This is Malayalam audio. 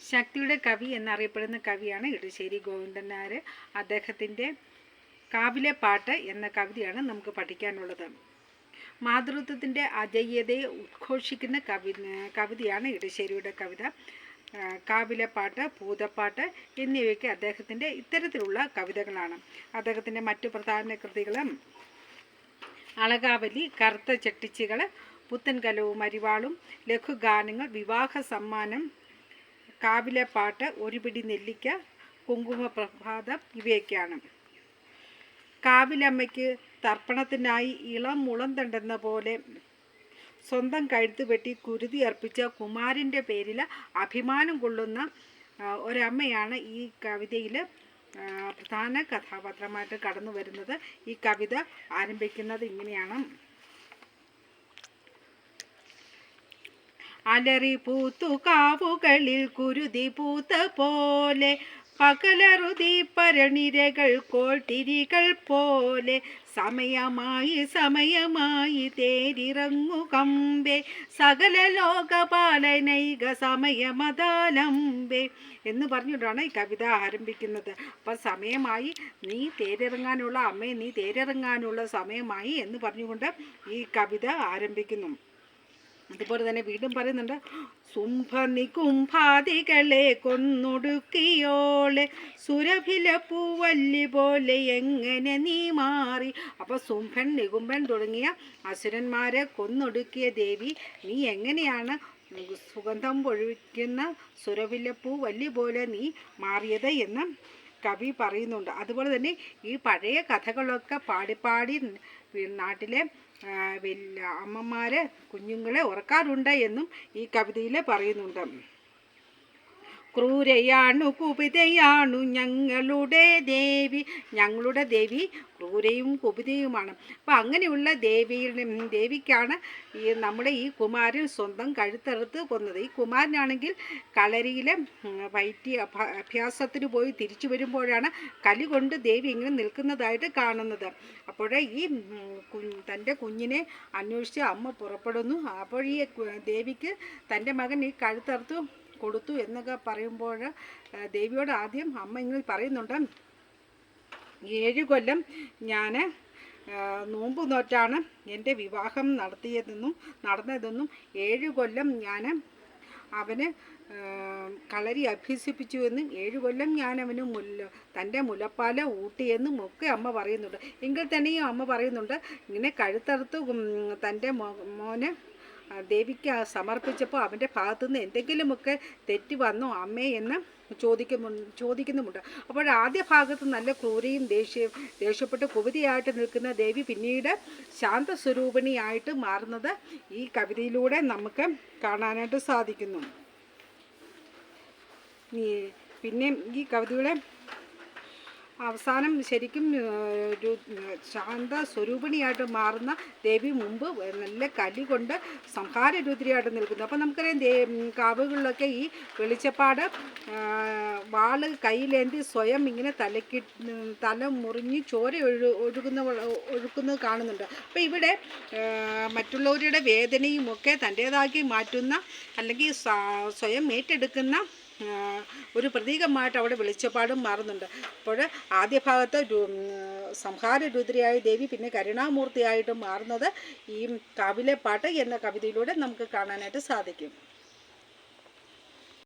ശക്തിയുടെ കവി എന്നറിയപ്പെടുന്ന കവിയാണ് ഇടശ്ശേരി ഗോവിന്ദൻ നായർ അദ്ദേഹത്തിന്റെ കാവിലെ പാട്ട് എന്ന കവിതയാണ് നമുക്ക് പഠിക്കാനുള്ളത്. മാതൃത്വത്തിന്റെ അജയ്യതയെ ഉദ്ഘോഷിക്കുന്ന കവി കവിതയാണ് ഇടശ്ശേരിയുടെ കവിത. കാവിലെ പാട്ട് ഭൂതപ്പാട്ട് എന്നിവയൊക്കെ അദ്ദേഹത്തിന്റെ ഇത്തരത്തിലുള്ള കവിതകളാണ്. അദ്ദേഹത്തിന്റെ മറ്റു പ്രധാന കൃതികളും അളകാവലി കറുത്ത ചെട്ടിച്ചികൾ പുത്തൻ കലവും അരിവാളും ലഘുഗാനങ്ങൾ വിവാഹ സമ്മാനം കാവിലെ പാട്ട് ഒരു പിടി നെല്ലിക്ക കുങ്കുമ പ്രഭാതം ഇവയൊക്കെയാണ്. കാവിലമ്മയ്ക്ക് തർപ്പണത്തിനായി ഇളം മുളം തണ്ടെന്ന പോലെ സ്വന്തം കഴുത്ത് വെട്ടി കുരുതി അർപ്പിച്ച കുമാരന്റെ പേരിൽ അഭിമാനം കൊള്ളുന്ന ഒരമ്മയാണ് ഈ കവിതയിൽ പ്രധാന കഥാപാത്രമായിട്ട് കടന്നു വരുന്നത്. ഈ കവിത ആരംഭിക്കുന്നത് ഇങ്ങനെയാണ്. അലറി പൂത്തു കാവുകളിൽ കുരുതി പൂത്ത പോലെ പകലറുതി പരണിരകൾ കോട്ടിരികൾ പോലെ സമയമായി സമയമായി തേരിറങ്ങു കമ്പേ സകല ലോകപാലനൈക സമയമതാലംബേ എന്ന് പറഞ്ഞുകൊണ്ടാണ് ഈ കവിത ആരംഭിക്കുന്നത്. അപ്പം സമയമായി നീ തേരിറങ്ങാനുള്ള അമ്മേ നീ തേരിറങ്ങാനുള്ള സമയമായി എന്ന് പറഞ്ഞുകൊണ്ട് ഈ കവിത ആരംഭിക്കുന്നു. അതുപോലെ തന്നെ വീണ്ടും പറയുന്നുണ്ട് സുംഭനി കുംഭാദികളെ കൊന്നൊടുക്കിയോളെ സുരഭില പൂവല്ലി പോലെ എങ്ങനെ നീ മാറി? അപ്പോൾ സുംഭൻ നികുംഭൻ തുടങ്ങിയ അസുരന്മാരെ കൊന്നൊടുക്കിയ ദേവി നീ എങ്ങനെയാണ് സുഗന്ധം പൊഴിക്കുന്ന സുരവില്ലപ്പൂ വല്ലി പോലെ നീ മാറിയത്? എന്ന് കവി പറയുന്നുണ്ട്. അതുപോലെ തന്നെ ഈ പഴയ കഥകളൊക്കെ പാടിപ്പാടി നാട്ടിലെ അമ്മമാരെ കുഞ്ഞുങ്ങളെ ഉറക്കാറുണ്ട് എന്നും ഈ കവിതയിൽ പറയുന്നുണ്ട്. ക്രൂരയാണു കുപിതയാണു ഞങ്ങളുടെ ദേവി. ഞങ്ങളുടെ ദേവി ക്രൂരയും കുപിതയുമാണ്. അപ്പം അങ്ങനെയുള്ള ദേവിയുടെ ദേവിക്കാണ് ഈ നമ്മുടെ ഈ കുമാരൻ സ്വന്തം കഴുത്തെടുത്ത് കൊന്നത്. ഈ കുമാരനാണെങ്കിൽ കളരിയിലെ വൈറ്റി അഭ്യാസത്തിന് പോയി തിരിച്ചു വരുമ്പോഴാണ് കലി കൊണ്ട് ദേവി ഇങ്ങനെ നിൽക്കുന്നതായിട്ട് കാണുന്നത്. അപ്പോഴേ ഈ തന്റെ കുഞ്ഞിനെ അന്വേഷിച്ച് അമ്മ പുറപ്പെടുന്നു. അപ്പോൾ ഈ ദേവിക്ക് തന്റെ മകൻ ഈ കഴുത്തറുത്ത് കൊടുത്തു എന്നൊക്കെ പറയുമ്പോൾ ദേവിയോട് ആദ്യം അമ്മ ഇങ്ങനെ പറയുന്നുണ്ട്. ഏഴു കൊല്ലം ഞാൻ നോമ്പ് നോറ്റാണ് എന്റെ വിവാഹം നടത്തിയതെന്നും നടന്നതെന്നും ഏഴു കൊല്ലം ഞാൻ അവന് കളരി അഭ്യസിപ്പിച്ചു എന്നും ഏഴു കൊല്ലം ഞാൻ അവന് മുല്ല തന്റെ മുലപ്പാല ഊട്ടിയെന്നും ഒക്കെ അമ്മ പറയുന്നുണ്ട്. എങ്കിൽ തന്നെയും അമ്മ പറയുന്നുണ്ട് ഇങ്ങനെ കഴുത്തറുത്ത് തന്റെ മോന് ദേവിക്ക് സമർപ്പിച്ചപ്പോൾ അവന്റെ ഭാഗത്തു നിന്ന് എന്തെങ്കിലുമൊക്കെ തെറ്റ് വന്നോ അമ്മേ എന്ന് ചോദിക്കുന്നു ചോദിക്കുന്നുമുണ്ട്. അപ്പോൾ ആദ്യ ഭാഗത്ത് നല്ല ക്രൂരയും ദേഷ്യം ദേഷ്യപ്പെട്ട് കുവിതയായിട്ട് നിൽക്കുന്ന ദേവി പിന്നീട് ശാന്ത സ്വരൂപിണിയായിട്ട് മാറുന്നത് ഈ കവിതയിലൂടെ നമുക്ക് കാണാനായിട്ട് സാധിക്കുന്നു. പിന്നെ ഈ കവിതയുടെ അവസാനം ശരിക്കും ശാന്ത സ്വരൂപിണിയായിട്ട് മാറുന്ന ദേവി മുമ്പ് നല്ല കലി കൊണ്ട് സംഹാര രുദ്രിയായിട്ട് നിൽക്കുന്നു. അപ്പോൾ നമുക്കറിയാം ദേ കാവുകളിലൊക്കെ ഈ വെളിച്ചപ്പാട് വാൾ കയ്യിലേന്തി സ്വയം ഇങ്ങനെ തലക്കി തല മുറിഞ്ഞ് ചോര ഒഴു ഒഴുകുന്ന ഒഴുക്കുന്നത് കാണുന്നുണ്ട്. അപ്പോൾ ഇവിടെ മറ്റുള്ളവരുടെ വേദനയും ഒക്കെ തന്റേതാക്കി മാറ്റുന്ന അല്ലെങ്കിൽ സ്വയം ഏറ്റെടുക്കുന്ന ഒരു പ്രതീകമായിട്ട് അവിടെ വെളിച്ചപ്പാടും മാറുന്നുണ്ട്. അപ്പോൾ ആദ്യ ഭാഗത്ത് സംഹാര രുദ്രയായ ദേവി പിന്നെ കരുണാമൂർത്തിയായിട്ട് മാറുന്നത് ഈ കാവിലെ പാട്ട് എന്ന കവിതയിലൂടെ നമുക്ക് കാണാനായിട്ട് സാധിക്കും.